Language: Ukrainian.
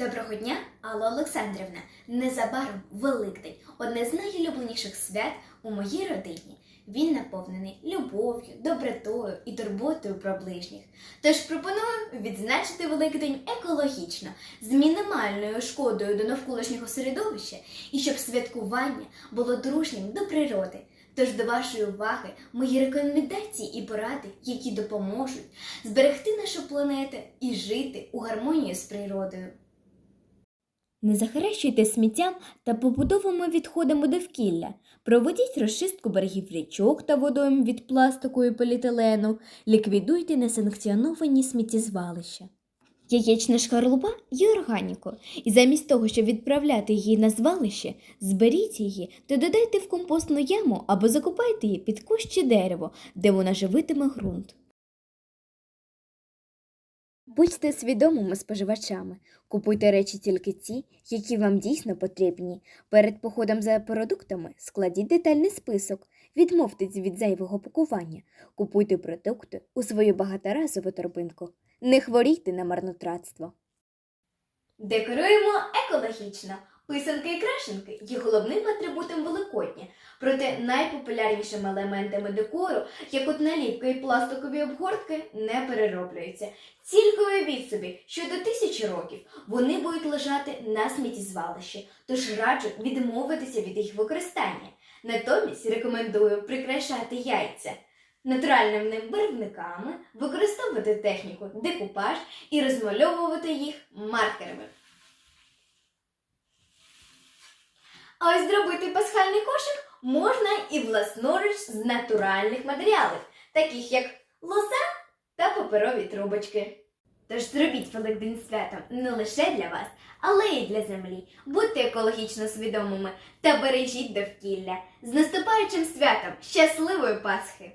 Доброго дня, Алла Олександрівна. Незабаром Великдень одне з найулюбленіших свят у моїй родині. Він наповнений любов'ю, добротою і турботою про ближніх. Тож пропоную відзначити Великдень екологічно, з мінімальною шкодою до навколишнього середовища і щоб святкування було дружнім до природи. Тож до вашої уваги мої рекомендації і поради, які допоможуть зберегти нашу планету і жити у гармонії з природою. Не захаращуйте сміттям та побудовими відходами довкілля. Проведіть розчистку берегів річок та водойм від пластику і поліетилену. Ліквідуйте несанкціоновані сміттєзвалища. Яєчна шкарлупа є органіко, і замість того, щоб відправляти її на звалище, зберіть її та додайте в компостну яму або закопайте її під кущ чи дерево, де вона живитиме ґрунт. Будьте свідомими споживачами. Купуйте речі тільки ті, які вам дійсно потрібні. Перед походом за продуктами складіть детальний список, відмовтесь від зайвого пакування, купуйте продукти у свою багаторазову торбинку. Не хворійте на марнотратство. Декоруємо екологічно. Писанки і крашенки є головним атрибутом Великодня. Проте найпопулярнішими елементами декору, як от наліпка і пластикові обгортки, не перероблюються. Тільки уявіть собі, що до тисячі років вони будуть лежати на сміттєзвалищі, тож раджу відмовитися від їх використання. Натомість рекомендую прикрашати яйця натуральними барвниками, використовувати техніку декупаж і розмальовувати їх маркерами. А ось зробити пасхальний кошик можна і власноруч з натуральних матеріалів, таких як лоза та паперові трубочки. Тож зробіть Великдень святом не лише для вас, але й для землі. Будьте екологічно свідомими та бережіть довкілля. З наступаючим святом! Щасливої Пасхи!